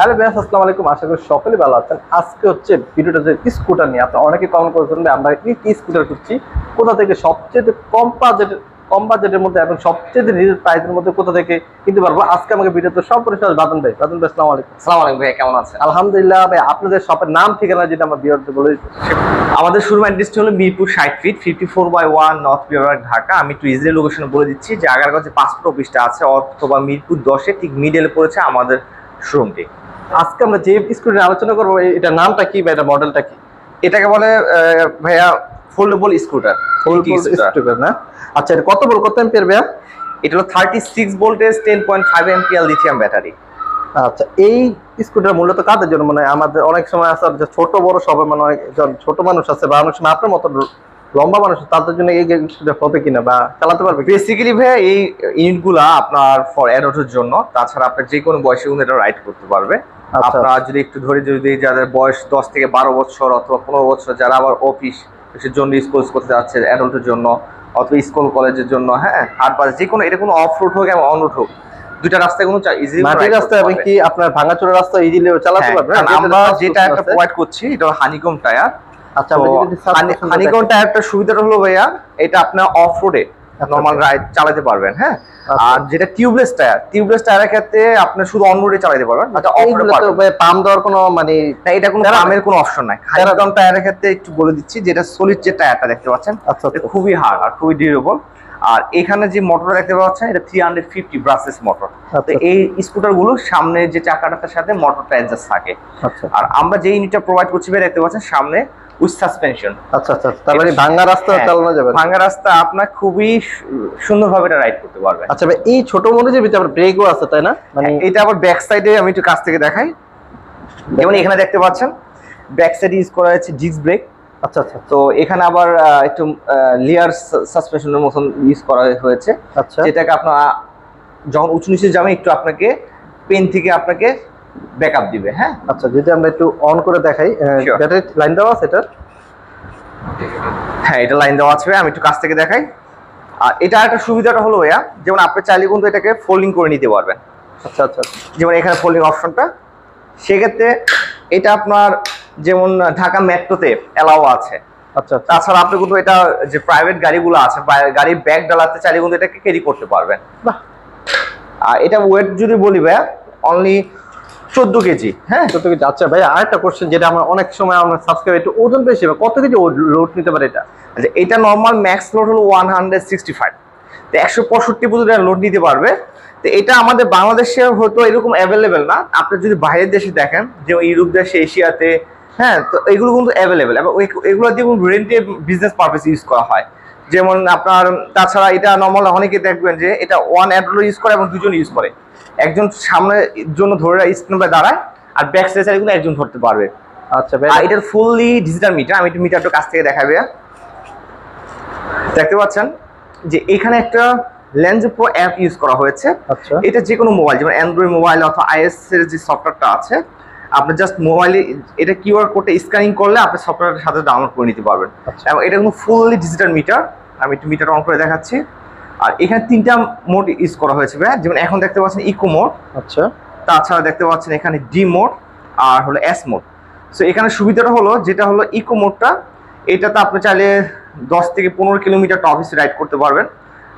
Hello ভাইয়া আসসালামু আলাইকুম। আশা করি সকলে ভালো আছেন। আজকে হচ্ছে ভিডিওটা যে স্কুটার নিয়ে আপনারা অনেকে কমেন্ট করেছেন আমরা কি কি স্কুটার করছি কোথা থেকে সবচেয়ে কম বাজেট কম বাজেটের মধ্যে এবং সবচেয়ে রিজনেবল প্রাইসের মধ্যে কোথা থেকে কিনতে পারব? আজকে আমাকে ভিডিওতে সব পরিষ্কার বাদন ভাই বাদন ভাই আসসালামু আলাইকুম। আসসালামু আলাইকুম ভাই কেমন আছেন? আলহামদুলিল্লাহ ভাই আপনাদের শপের নাম ঠিকানা যেটা আমার বিয়ারদের বলে আমাদের শুরু অ্যাড্রেসটি হলো মিরপুর ষাট feet fifty four by one north বিভাগ ঢাকা। আমি একটু ইজিলি লোকেশনে বলে দিচ্ছি যে আগারগাঁও পাসপোর্ট অফিসটা আছে অথবা মিরপুর দশে ঠিক মিডলে পড়েছে আমাদের শোরুমটি আজকে আমরা যে স্কুটার আলোচনা করব এটা নামটা কি বা এটা মডেলটা কি? এটাকে বলে ভাইয়া ফোল্ডেবল স্কুটার স্কুটার না? আচ্ছা এটা কত বড় কত এম্পিয়ার ভাইয়া? এটা হলো thirty six voltage ten point five MPL lithium battery আচ্ছা এই স্কুটার মূলত কাদের জন্য? মানে আমাদের অনেক সময় আছে ছোট বড় সবাই মানে অনেক ছোট মানুষ আছে বা অনেক সময় আপনার মতো লম্বা মানুষ তাদের জন্য এই স্কুটার হবে কিনা বা চালাতে পারবে? বেসিক্যালি ভাইয়া এই ইউনিটগুলা আপনার ফর অ্যাডল্টের জন্য তাছাড়া আপনার যে কোনো বয়সে কিন্তু এটা রাইড করতে পারবে। আচ্ছা। আপনার যদি একটু ধরে যদি যাদের বয়স দশ থেকে বারো বছর অথবা পনেরো বছর যারা আবার অফিস এর জন্য স্কুল করতে যাচ্ছে অ্যাডল্টের জন্য অথবা স্কুল কলেজের জন্য হ্যাঁ হাট বাজার যে কোনো এটা কোনো অফ রুট হোক এবং অন রুট হোক দুইটা রাস্তায় কোনো ইজিলি মাটির রাস্তা এবং কি আপনার ভাঙাচোরা রাস্তা ইজিলি চালাতে পারবে হ্যাঁ, আমরা যে টায়ারটা প্রোভাইড করছি এটা হানিকম টায়ার আচ্ছা। টায়ারটা সুবিধাটা হলো ভাইয়া এটা আপনার অফ রোডে নর্মাল রাইড চালাতে পারবেন হ্যাঁ আচ্ছা। আর যেটা টিউবলেস টায়ার টিউবলেস টায়ারের ক্ষেত্রে আপনি শুধু অন রোডে চালাতে পারবেন আচ্ছা রোডে পাম দেওয়ার কোনো মানে এটা কোনো পামের কোনো অপশন নাই হানিকম টায়ারের ক্ষেত্রে একটু বলে দিচ্ছি যেটা সলিড যে টায়ারটা দেখতে পাচ্ছেন আচ্ছা আচ্ছা। খুবই হার্ড আর খুবই ডিউরেবল আর এখানে যে মোটরটা দেখতে পাচ্ছেন এটা three hundred fifty brushes motor তো আচ্ছা। এই স্কুটারগুলো সামনে যে চাকাটার সাথে মোটরটা অ্যাডজাস্ট থাকে আচ্ছা আর আমরা যে ইউনিটটা প্রোভাইড করছি দেখতে পাচ্ছেন সামনে উইথ সাসপেনশন আচ্ছা আচ্ছা তার মানে ভাঙা রাস্তা হ্যাঁ, চালানো যাবে। ভাঙা রাস্তা আপনার খুবই সুন্দরভাবে এটা রাইড করতে পারবেন। আচ্ছা ভাই এই ছোট মরিচের ভিতরে আবার ব্রেকও আছে তাই না? মানে এটা আবার ব্যাক সাইডে আমি একটু কাছ থেকে দেখাই। যেমন এখানে দেখতে পাচ্ছেন ব্যাক সাইডে ইউজ করা হয়েছে ডিস্ক ব্রেক আচ্ছা আচ্ছা। তো এখানে আবার একটু লিয়ার সাসপেনশনের মতন ইউজ করা হয়েছে। আচ্ছা। যেটাকে আপনার যখন উঁচু নিচে যাবে একটু আপনাকে পেন থেকে আপনাকে ব্যাকআপ দিবে হ্যাঁ? আচ্ছা যদি আমরা একটু অন করে দেখাই ব্যাটারি লাইন দেওয়া আছে এটা হ্যাঁ এটা লাইন দেওয়া আছে আমি একটু কাছ থেকে দেখাই। আর এটা একটা সুবিধাটা হলো ভাইয়া যেমন আপনি চাইলে কিন্তু এটাকে ফোল্ডিং করে নিতে পারবেন। আচ্ছা আচ্ছা যেমন এখানে ফোল্ডিং অপশনটা সেক্ষেত্রে এটা আপনার যেমন ঢাকা মেট্রোতে অ্যালাও আছে। আচ্ছা আচ্ছা। তাছাড়া আপনি কিন্তু এটা যে প্রাইভেট গাড়িগুলো আছে গাড়ির ব্যাগ ডালাতে চাইলে কিন্তু এটাকে ক্যারি করতে পারবেন। বাহ। আর এটা ওয়েট যদি বলি ভাইয়া অনলি চোদ্দ কেজি। হ্যাঁ। কত কেজি। আচ্ছা ভাই আরেকটা কোশ্চেন যেটা আমার অনেক সময় আমার সাবস্ক্রাইব একটু ওজন বেশি বা কত কেজি লোড নিতে পারে এটা? আচ্ছা এটা নর্মাল ম্যাক্স লোড হলো ওয়ান হান্ড্রেড সিক্সটি ফাইভ তো একশো পঁয়ষট্টি পর্যন্ত লোড নিতে পারবে। তো এটা আমাদের বাংলাদেশে হয়তো এরকম অ্যাভেলেবেল না। আপনি যদি বাইরের দেশে দেখেন যে ইউরোপ দেশে এশিয়াতে হ্যাঁ তো এগুলো কিন্তু অ্যাভেলেবেল এবং এগুলো দিয়ে রেন্টে বিজনেস পারপাস ইউজ করা হয়। যেমন আপনার তাছাড়া এটা নর্মাল অনেকে দেখবেন যে এটা ওয়ান অ্যাড্রো ইউজ করে এবং দুজন ইউজ করে। একজন সামনের জন্য ধরে স্ট্যান্ড দাঁড়ায় আর ব্যাক কিন্তু একজন ধরতে পারবে। আচ্ছা আর এটার ফুললি ডিজিটাল মিটার আমি একটু মিটারটা কাছ থেকে দেখাবে দেখতে পাচ্ছেন যে এখানে একটা লেন্স প্রো অ্যাপ ইউজ করা হয়েছে। আচ্ছা। এটা যে কোনো মোবাইল যেমন অ্যান্ড্রয়েড মোবাইল অথবা আইএস এর যে সফটওয়্যারটা আছে আপনি জাস্ট মোবাইলে এটা কিউআর কোডে স্ক্যানিং করলে আপনি সফটওয়্যারের সাথে ডাউনলোড করে নিতে পারবেন। আচ্ছা। এবং এটা কিন্তু ফুললি ডিজিটাল মিটার আমি একটু মিটার অন করে দেখাচ্ছি। আর এখানে তিনটা মোড ইউজ করা হয়েছে ভাই যেমন এখন দেখতে পাচ্ছেন ইকো মোড আচ্ছা। তাছাড়া দেখতে পাচ্ছেন এখানে ডি মোড আর হলো এস মোড সো এখানে সুবিধাটা হলো যেটা হলো ইকো মোডটা এটাতে আপনি চাইলে দশ থেকে পনেরো কিলোমিটার অফিসে রাইড করতে পারবেন।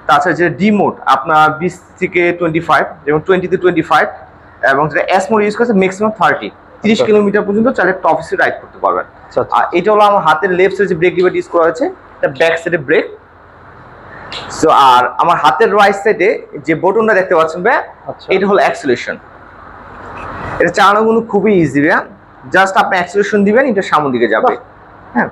তাছাড়া যে ডি মোড আপনার বিশ থেকে টোয়েন্টি ফাইভ যেমন টোয়েন্টি টু টোয়েন্টি ফাইভ এবং যেটা এস মোড ইউজ করছে ম্যাক্সিমাম থার্টি তিরিশ আচ্ছা। কিলোমিটার পর্যন্ত চাইলে অফিসে রাইড করতে পারবেন। আচ্ছা আচ্ছা। আর এটা হলো আমার হাতের লেফট সাইডে ব্রেক ডিভাইস ইউজ করা হয়েছে এটা ব্যাক সাইডে ব্রেক সো আর আমার হাতের রাইট সাইডে যে বটনটা দেখতে পাচ্ছেন ভাই আচ্ছা। এটা হলো অ্যাক্সিলেশন এটা চালানো কিন্তু খুবই ইজি ভাইয়া। জাস্ট আপনি অ্যাক্সিলেশন দিবেন এটা সামনের দিকে যাবে। হ্যাঁ।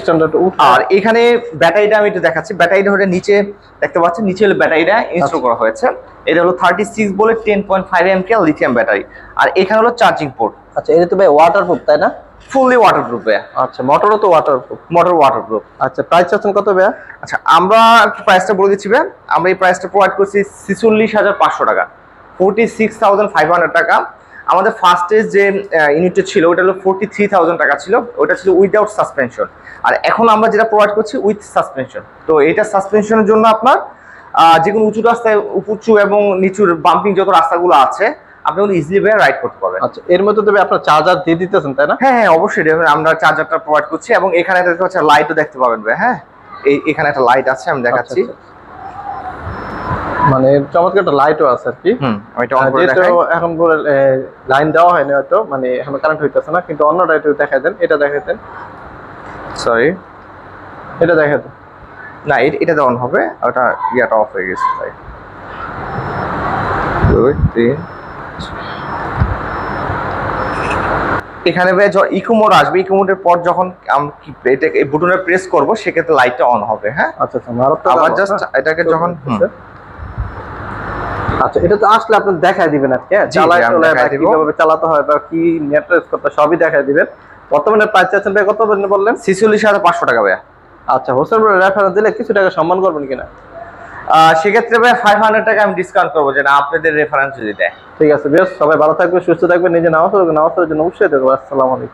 স্ট্যান্ডার্ড আর এখানে ব্যাটারিটা আমি একটু দেখাচ্ছি। ব্যাটারিটা হলো নিচে দেখতে পাচ্ছেন নিচে হলো ব্যাটারিটা ইনস্টল আচ্ছা। করা হয়েছে। এটা হলো থার্টি সিক্স বলে ten point five MPL lithium battery আর এখানে হলো চার্জিং পোর্ট আচ্ছা এটা তো ভাই ওয়াটারপ্রুফ তাই না? ফুললি ওয়াটারপ্রুফ ভাইয়া। আচ্ছা মোটরও তো ওয়াটারপ্রুফ মোটর ওয়াটারপ্রুফ আচ্ছা প্রাইস চাচ্ছেন কত ভাইয়া? আচ্ছা আমরা প্রাইসটা বলে দিচ্ছি ভাই আমরা এই প্রাইসটা প্রোভাইড করছি ছিচল্লিশ হাজার পাঁচশো টাকা। Forty six thousand five hundred টাকা। আমাদের ফার্স্টে যে ইউনিটটা ছিল ওটা হলো ফোরটি থ্রি থাউজেন্ড টাকা ছিল। ওটা ছিল উইদাউট সাসপেনশন আর এখন আমরা যেটা প্রোভাইড করছি উইথ সাসপেনশন তো এটা সাসপেনশনের জন্য আপনার যে কোনো উঁচু রাস্তায় উঁচু এবং নিচুর বাম্পিং যত রাস্তাগুলো আছে আপনি কিন্তু ইজিলি ভাই রাইড করতে পারবেন। আচ্ছা এর মধ্যে তবে আপনার চার্জার দিয়ে দিতেছেন তাই না? হ্যাঁ হ্যাঁ অবশ্যই আমরা চার্জারটা প্রোভাইড করছি এবং এখানে পাচ্ছেন লাইটও দেখতে পাবেন ভাই হ্যাঁ? এই এখানে একটা লাইট আছে আমি দেখাচ্ছি। আচ্ছা, আচ্ছা। মানে চমৎকার একটা লাইটও আছে আর কি। এটা এখন লাইন দেওয়া হয়নি হয়তো মানে এখন কারেন্ট হইতেছে না কিন্তু অন্যটা একটু দেখাই দেন এটা দেখাই দেন। সরি এটা দেখাই দেন। না এ- এটাতে অন হবে ওটা ইয়াটা অফ হয়ে গেছে তাই দুই তিন। এখানে ভাই ইকো মোড আসবে। ইকো মোডের পর যখন এটা এই বুটনে প্রেস করব সেক্ষেত্রে লাইটটা অন হবে হ্যাঁ? আচ্ছা আচ্ছা আবার জাস্ট? এটাকে যখন আচ্ছা এটা তো আসলে আপনি দেখাই দিবেন আর কি হ্যাঁ? চালায় কীভাবে চালাতে হয় বা কি নেটওয়ার্ক করতে সবই দেখাই দিবেন। বর্তমানে প্রাইস আছেন ভাই কত বললেন? ছিচল্লিশ হাজার পাঁচশো টাকা ভাইয়া। আচ্ছা হোসেন রেফারেন্স দিলে কিছু টাকা সম্মান করবেন কিনা? সেক্ষেত্রে ভাই ফাইভ হান্ড্রেড টাকা আমি ডিসকাউন্ট করব যেটা আপনাদের রেফারেন্স যদি দেয়। ঠিক আছে বেশ সবাই ভালো থাকবে সুস্থ থাকবে নিজে নামাজ নামাজের জন্য অবশ্যই দেখব আসসালামু